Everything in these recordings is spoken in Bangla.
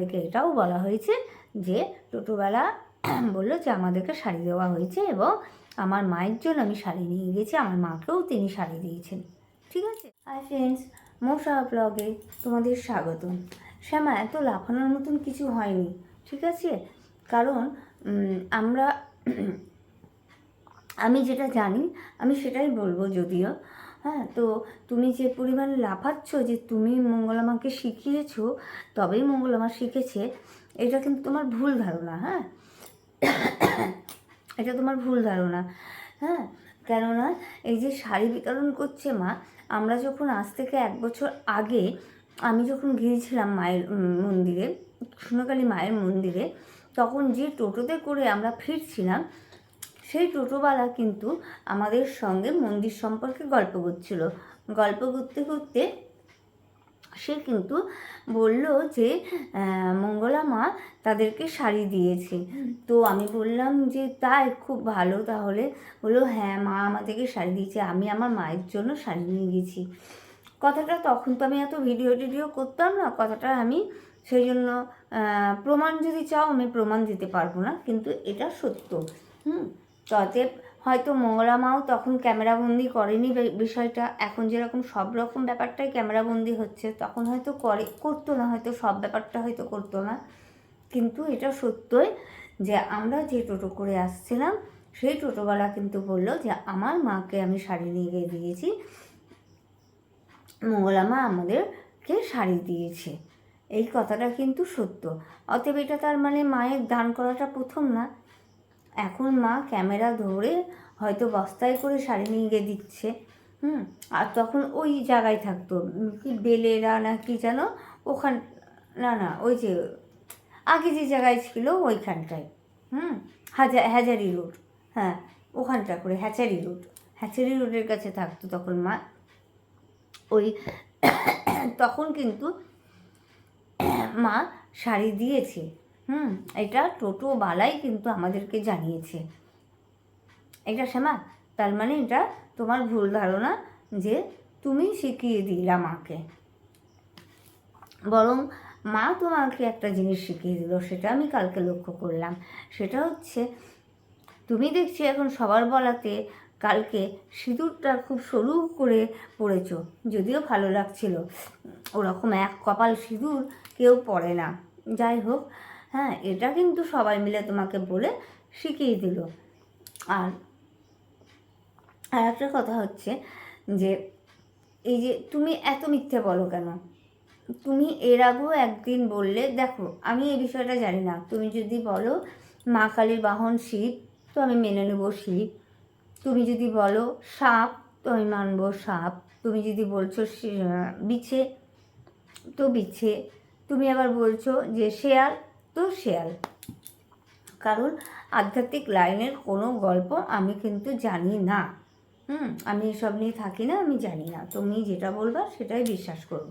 আমাদেরকে এটাও বলা হয়েছে যে টোটোবেলা বলল যে আমাদেরকে শাড়ি দেওয়া হয়েছে এবং আমার মায়ের জন্য আমি শাড়ি নিয়ে গেছি, আমার মাকেও তিনি শাড়ি দিয়েছেন। ঠিক আছে? হাই ফ্রেন্ডস মশা ব্লগে তোমাদের স্বাগতম। শ্যামা, এত লাফানোর মতন কিছু হয়নি, ঠিক আছে? কারণ আমরা আমি যেটা জানি, আমি সেটাই বলব যদিও। হ্যাঁ তো তুমি যে পরিমাণে লাফাচ্ছ যে তুমি মঙ্গলামাকে শিখিয়েছো, তবেই মঙ্গলামা শিখেছে, এটা কিন্তু তোমার ভুল ধারণা হ্যাঁ? এটা তোমার ভুল ধারণা হ্যাঁ? কেননা এই যে শাড়ি বিতরণ করছে মা, আমরা যখন আজ থেকে এক বছর আগে আমি যখন গিয়েছিলাম মায়ের মন্দিরে কৃষ্ণকালী মায়ের মন্দিরে, তখন যে টোটোতে করে আমরা ফিরছিলাম সেই টোটোওয়ালা কিন্তু আমাদের সঙ্গে মন্দির সম্পর্কে গল্প করছিল। গল্প করতে করতে সে কিন্তু বলল যে মঙ্গলা মা তাদেরকে শাড়ি দিয়েছে। তো আমি বললাম যে, তাই খুব ভালো তাহলে। বলল হ্যাঁ মা আমাদেরকে শাড়ি দিয়েছে, আমি আমার মায়ের জন্য শাড়ি নিয়ে গেছি। কথাটা তখন তো আমি এত ভিডিও টিডিও করতাম না, কথাটা আমি সেই জন্য প্রমাণ যদি চাও আমি প্রমাণ দিতে পারব না, কিন্তু এটা সত্য। হুম? অতএব হয়তো মঙ্গলা মাও তখন ক্যামেরাবন্দি করেনি বিষয়টা। এখন যেরকম সব রকম ব্যাপারটাই ক্যামেরাবন্দি হচ্ছে, তখন হয়তো করে, করতো না, হয়তো সব ব্যাপারটা হয়তো করতো না। কিন্তু এটা সত্যই যে আমরা যে টোটো করে আসছিলাম, সেই টোটোওয়ালা কিন্তু বলল যে, আমার মাকে আমি শাড়ি নিয়ে গিয়ে দিয়েছি। মঙ্গলামা আমাদেরকে শাড়ি দিয়েছে। এই কথাটা কিন্তু সত্য। অতএব এটা তার মানে মায়ের দান করাটা প্রথম না। এখন মা ক্যামেরা ধরে হয়তো বস্তায় করে শাড়ি নিয়ে গিয়ে দিচ্ছে, হুম? আর তখন ওই জায়গায় থাকতো, কি বেলেরা না কি যেন ওখান, না না, ওই যে আগে যে জায়গায় ছিল ওইখানটায়, হুম? হাজার হ্যাজারি রোড হ্যাঁ ওখানটা করে, হ্যাচারি রোড, হ্যাচারি রোডের কাছে থাকতো তখন মা। ওই তখন কিন্তু মা শাড়ি দিয়েছে। হুম, এটা টোটোওয়ালাই কিন্তু আমাদেরকে জানিয়েছে। এটা শ্যামা, তার মানে এটা তোমার ভুল ধারণা যে তুমি শিখিয়ে দিলা মাকে। বরং মা তোমাকে একটা জিনিস শিখিয়ে দিল, সেটা আমি কালকে লক্ষ্য করলাম। সেটা হচ্ছে, তুমি দেখছি এখন সবার বলাতে কালকে সিঁদুরটা খুব সরু করে পড়েছ, যদিও ভালো লাগছিল। ওরকম এক কপাল সিঁদুর কেউ পড়ে না। যাই হোক হ্যাঁ এটা কিন্তু সবাই মিলে তোমাকে বলে শিখিয়ে দিল। আর আর একটা কথা হচ্ছে যে, এই যে তুমি এত মিথ্যে বলো কেন? তুমি এর আগেও একদিন বললে, দেখো, আমি এই বিষয়টা জানি না। তুমি যদি বলো মা কালীর বাহন শিব, তো আমি মেনে নেব শিব। তুমি যদি বলো সাপ, তো আমি মানবো সাপ। তুমি যদি বলছো বিছে, তো বিছে। তুমি আবার বলছো যে শেয়াল তো শেয়াল। কারণ আধ্যাত্মিক লাইনের কোনো গল্প আমি কিন্তু জানি না। হুম, আমি এসব নিয়ে থাকি না, আমি জানি না। তুমি যেটা বলবা সেটাই বিশ্বাস করব।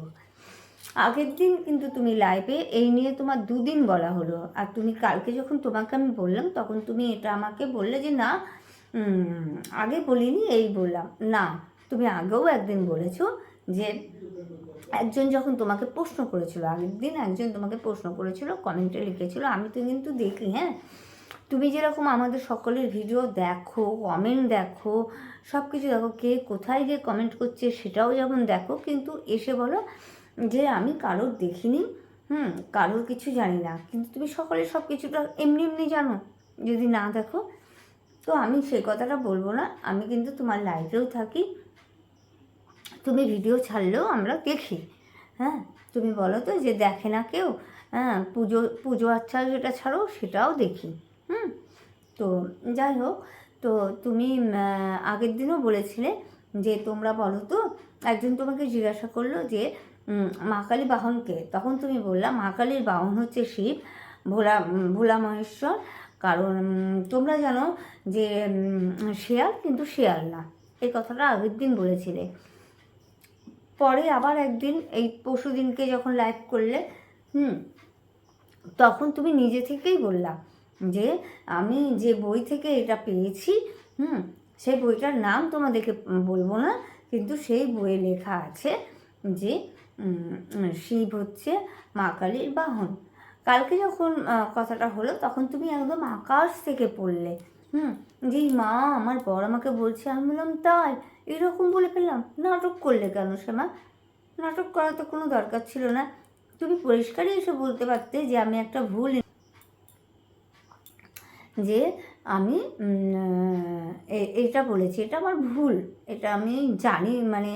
আগের দিন কিন্তু তুমি লাইভে এই নিয়ে তোমার দুদিন বলা হলো। আর তুমি কালকে যখন তোমাকে আমি বললাম, তখন তুমি এটা আমাকে বললে যে, না আগে বলিনি, এই বললাম। না, তুমি আগেও একদিন বলেছ যে একজন যখন তোমাকে প্রশ্ন করেছিল আগের দিন একজন তোমাকে প্রশ্ন করেছিল কমেন্টে লিখেছিল, আমি তো কিন্তু দেখি হ্যাঁ? তুমি যেরকম আমাদের সকলের ভিডিও দেখো কমেন্ট দেখো সব কিছু দেখো, কে কোথায় গিয়ে কমেন্ট করছে সেটাও যেমন দেখো, কিন্তু এসে বলো যে আমি কারোর দেখিনি, হুম, কারোর কিছু জানি না। কিন্তু তুমি সকলের সব কিছুটা এমনি এমনি জানো, যদি না দেখো, তো আমি সেই কথাটা বলব না। আমি কিন্তু তোমার লাইভেও থাকি তুমি ভিডিও ছাড়লেও আমরা দেখি। হ্যাঁ? তুমি বলো তো যে দেখে না কেউ? হ্যাঁ পুজো পুজো আচ্ছা যেটা ছাড়ো সেটাও দেখি। হুম? তো যাই হোক, তো তুমি আগের দিনও বলেছিলে যে তোমরা বলো তো, একজন তোমাকে জিজ্ঞাসা করল যে মা কালী বাহনকে তখন তুমি বললাম মা কালীর বাহন হচ্ছে শিব, ভোলা ভোলা মহেশ্বর। কারণ তোমরা জানো যে শেয়াল কিন্তু শেয়াল না। এই কথাটা আগের দিন বলেছিলে। পরে আবার একদিন এই পরশু দিনকে যখন লাইভ করলে, হুম, তখন তুমি নিজে থেকেই বললা যে, আমি যে বই থেকে এটা পেয়েছি, হুম, সেই বইটার নাম তোমাদেরকে বলব না, কিন্তু সেই বইয়ে লেখা আছে যে শিব হচ্ছে মা কালীর বাহন। কালকে যখন কথাটা হলো, তখন তুমি একদম আকাশ থেকে পড়লে, হুম, যে, মা, আমার বর আমাকে বলছে আমি বললাম, তাই। এরকম বলে ফেললাম। নাটক করলে কেন শ্যামা নাটক করা তো কোনো দরকার ছিল না। তুমি পরিষ্কারই এসে বলতে পারতে যে আমি একটা ভুল যে আমি এটা বলেছি, এটা আমার ভুল। এটা আমি জানি মানে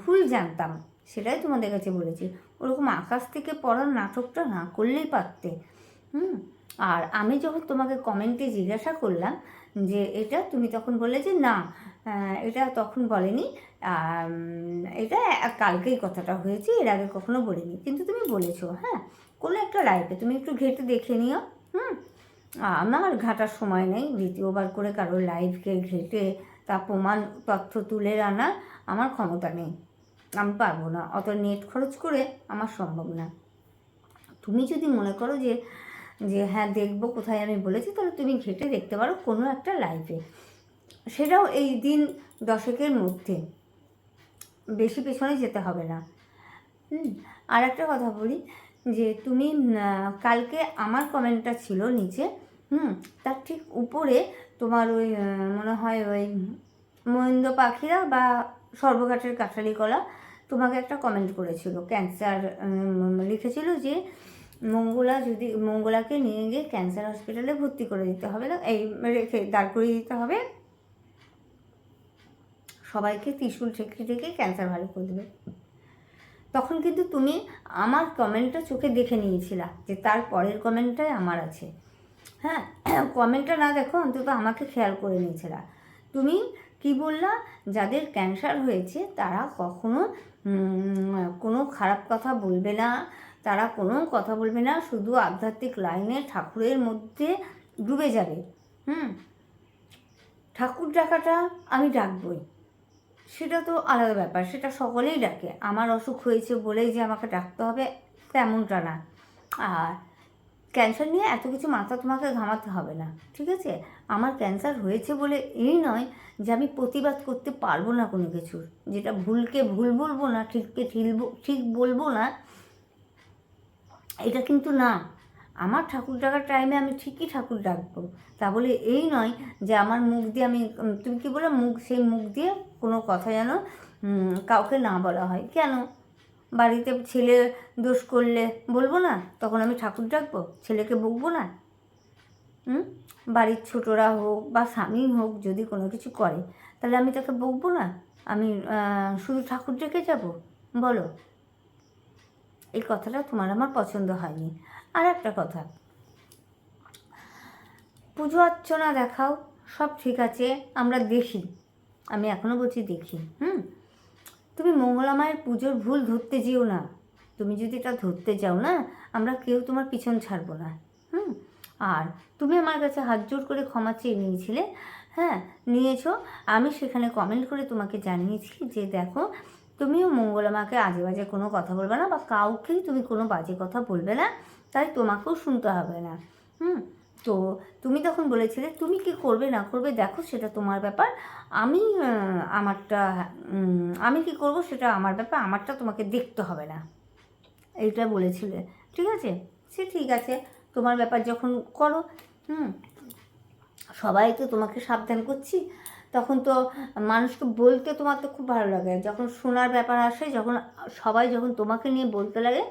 ভুল জানতাম। সেটাই তোমাদের কাছে বলেছি। ওরকম আকাশ থেকে পড়ার নাটকটা না করলেই পারতে। হুম? আর আমি যখন তোমাকে কমেন্টে জিজ্ঞাসা করলাম যে, এটা? তুমি তখন বললে যে, না এটা তখন বলেনি। এটা কালকেই কথাটা হয়েছে, এর আগে কখনো বলিনি। কিন্তু তুমি বলেছ হ্যাঁ কোনো একটা লাইফে তুমি একটু ঘেটে দেখে নিও, হুম? আমার ঘাটার সময় নেই, দ্বিতীয়বার করে কারোর লাইফকে ঘেটে তা প্রমাণ তথ্য তুলে আনা আমার ক্ষমতা নেই। আমি পারব না, অত নেট খরচ করে আমার সম্ভব না। তুমি যদি মনে করো যে যে হ্যাঁ দেখব কোথায় আমি বলেছি, তাহলে তুমি ঘেটে দেখতে পারো কোনো একটা লাইফে সেটাও এই দিন দশকের মধ্যে। বেশি পেছনে যেতে হবে না। হুম আর একটা কথা বলি, যে তুমি কালকে আমার কমেন্টটা ছিল নিচে, হুম, তার ঠিক উপরে তোমার ওই মনে হয় ওই মহেন্দ্র পাখিরা বা সর্বঘাটের কাঠালি কলা তোমাকে একটা কমেন্ট করেছিল। ক্যান্সার লিখেছিল যে মঙ্গলা যদি, মঙ্গলাকে নিয়ে গিয়ে ক্যান্সার হসপিটালে ভর্তি করে দিতে হবে না, এই রেখে দাঁড় করিয়ে দিতে হবে। সবাইকে ত্রিশুল ঠেকে ঠেকে ক্যান্সার ভালো করে দেবে। তখন কিন্তু তুমি আমার কমেন্টটা চোখে দেখে নিয়েছিলা যে তার পরের কমেন্টটাই আমার আছে। হ্যাঁ কমেন্টটা না দেখো, অন্তত আমাকে খেয়াল করে নিয়েছিলা। তুমি কি বললা? যাদের ক্যান্সার হয়েছে, তারা কখনো কোনো খারাপ কথা বলবে না। তারা কোনো কথা বলবে না, শুধু আধ্যাত্মিক লাইনে ঠাকুরের মধ্যে ডুবে যাবে। হুম? ঠাকুর ডাকাটা আমি ডাকবই। সেটা তো আলাদা ব্যাপার, সেটা সকলেই ডাকে। আমার অসুখ হয়েছে বলেই যে আমাকে ডাকতে হবে তেমনটা না। আর ক্যান্সার নিয়ে এত কিছু মাথা তোমাকে ঘামাতে হবে না, ঠিক আছে? আমার ক্যান্সার হয়েছে বলে এই নয় যে আমি প্রতিবাদ করতে পারব না কোনো কিছুর। যেটা ভুলকে ভুল বলব না, ঠিককে ঠিক ঠিক বলব না, এটা কিন্তু না। আমার ঠাকুর ডাকার টাইমে আমি ঠিকই ঠাকুর ডাকবো। তা বলে এই নয় যে আমার মুখ দিয়ে আমি তুমি কি বলে মুখ, সেই মুখ দিয়ে কোনো কথা যেন কাউকে না বলা হয়। কেন? বাড়িতে ছেলে দোষ করলে বলব না? তখন আমি ঠাকুর ডাকবো? ছেলেকে বকবো না? বাড়ির ছোটরা হোক বা স্বামী হোক যদি কোনো কিছু করে, তাহলে আমি তাকে বকবো না? আমি শুধু ঠাকুর ডেকে যাব? বলো। এই কথাটা তোমার আমার পছন্দ হয়নি। আর একটা কথা। পুজো অর্চনা দেখাও, সব ঠিক আছে, আমরা দেখি। আমি এখনও বলছি দেখি, হুম? তুমি মঙ্গলা মায়ের পুজোর ভুল ধরতে যেও না। তুমি যদি এটা ধরতে যাও না, আমরা কেউ তোমার পিছন ছাড়বো না, হুম? আর তুমি আমার কাছে হাত জোর করে ক্ষমা চেয়ে নিয়েছিলে হ্যাঁ? নিয়েছো। আমি সেখানে কমেন্ট করে তোমাকে জানিয়েছি যে দেখো, তুমিও মঙ্গলা মাকে আজে বাজে কোনো কথা বলবে না বা কাউকেই তুমি কোনো বাজে কথা বলবে না। তাই তোমাকেও শুনতে হবে না। হুম? তো তুমি তখন বলেছিলে, তুমি কি করবে না করবে দেখো সেটা তোমার ব্যাপার। আমি আমারটা আমি কি করব সেটা আমার ব্যাপার, আমারটা তোমাকে দেখতে হবে না। এইটা বলেছিলে। ঠিক আছে? সে ঠিক আছে। তোমার ব্যাপার যখন করো, হুম? সবাই তো তোমাকে সাবধান করছি। তখন তো মানুষকে বলতে তোমার তো খুব ভালো লাগে। যখন শোনার ব্যাপার আসে, যখন সবাই যখন তোমাকে নিয়ে বলতে লাগে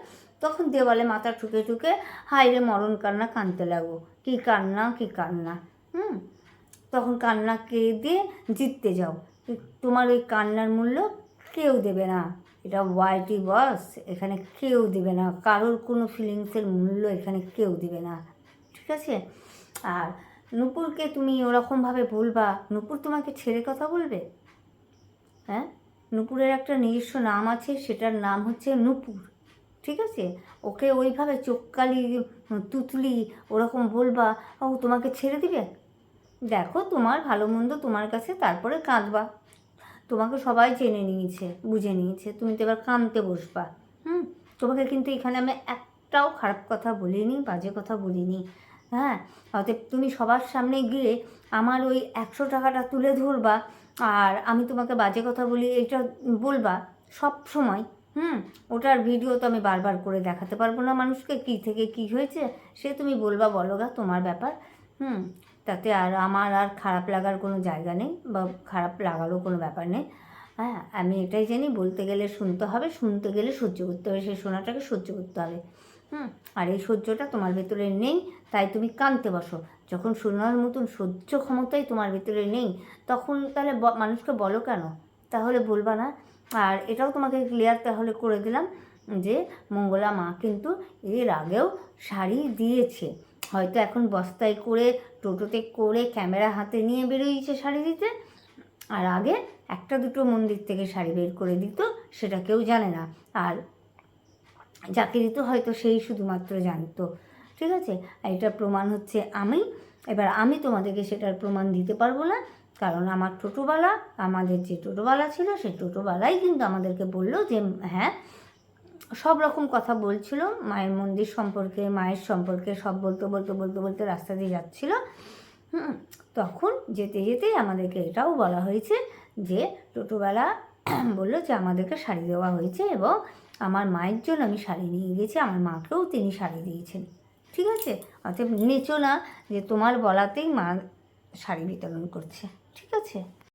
তখন দেওয়ালে মাথা ঠুকে ঠুকে হাই রে মরণ কান্না কানতে লাগো। কী কান্না কী কান্না, হুম? তখন কান্না কে দিয়ে জিততে যাও। তোমার ওই কান্নার মূল্য কেউ দেবে না। এটা ওয়াইটি বস এখানে কেউ দেবে না। কারোর কোনো ফিলিংসের মূল্য এখানে কেউ দেবে না। ঠিক আছে? আর নুপুরকে তুমি ওরকমভাবে বলবা, নুপুর তোমাকে ছেড়ে কথা বলবে? হ্যাঁ? নুপুরের একটা নিজস্ব নাম আছে, সেটার নাম হচ্ছে নুপুর। ঠিক আছে? ওকে ওইভাবে চোখকালি তুতলি ওরকম বলবা, ও, তোমাকে ছেড়ে দিবে? দেখো, তোমার ভালো মন্দ তোমার কাছে তারপরে কাঁদবা। তোমাকে সবাই জেনে নিয়েছে, বুঝে নিয়েছে। তুমি তো এবার কাঁদতে বসবা, হুম? তোমাকে কিন্তু এখানে আমি একটাও খারাপ কথা বলিনি, বাজে কথা বলিনি হ্যাঁ? অতএব তুমি সবার সামনে গিয়ে আমার ওই একশো টাকাটা তুলে ধরবা, আর আমি তোমাকে বাজে কথা বলি, এটা বলবা সব সময়। হুম, ওটার ভিডিও তো আমি বারবার করে দেখাতে পারব না মানুষকে, কী থেকে কী হয়েছে, সে তুমি বলবা, বলো গা তোমার ব্যাপার। হুম, তাতে আর আমার আর খারাপ লাগার কোনো জায়গা নেই, বা খারাপ লাগারও কোনো ব্যাপার নেই। হ্যাঁ আমি এটাই জানি, বলতে গেলে শুনতে হবে, শুনতে গেলে সহ্য করতে হবে, সেই শোনাটাকে সহ্য করতে হবে। হুম, আর এই সহ্যটা তোমার ভেতরে নেই, তাই তুমি কানতে বসো। যখন শোনার মতন সহ্য ক্ষমতাই তোমার ভেতরে নেই, তখন তাহলে মানুষকে বলো কেন? তাহলে বলবা না আর এটাও তোমাকে ক্লিয়ার তাহলে করে দিলাম যে মঙ্গলা মা কিন্তু এর আগেও শাড়ি দিয়েছে। হয়তো এখন বস্তায় করে, টোটোতে করে ক্যামেরা হাতে নিয়ে বেরোইছে শাড়ি দিতে। আর আগে একটা দুটো মন্দির থেকে শাড়ি বের করে দিত, সেটা কেউ জানে না। আর যাকে দিত হয়তো সেই শুধুমাত্র জানতো। ঠিক আছে? এটার প্রমাণ হচ্ছে আমি। এবার আমি তোমাদেরকে সেটার প্রমাণ দিতে পারব না। কারণ আমার টোটোওয়ালা, আমাদের যে টোটোওয়ালা ছিল সেই টোটোওয়ালাই কিন্তু আমাদেরকে বলল যে হ্যাঁ সব রকম কথা বলছিল, মায়ের মন্দির সম্পর্কে, মায়ের সম্পর্কে সব বলতে বলতে বলতে বলতে রাস্তা দিয়ে যাচ্ছিল। হুম, তখন যেতে যেতেই আমাদেরকে এটাও বলা হয়েছে যে, টোটোওয়ালা বলল যে, আমাদেরকে শাড়ি দেওয়া হয়েছে এবং আমার মায়ের জন্য আমি শাড়ি নিয়ে গেছি আমার মাকেও তিনি শাড়ি দিয়েছেন। ঠিক আছে? অতএব নেচো না যে তোমার বলাতেই মা শাড়ি বিতরণ করছে। ঠিক আছে।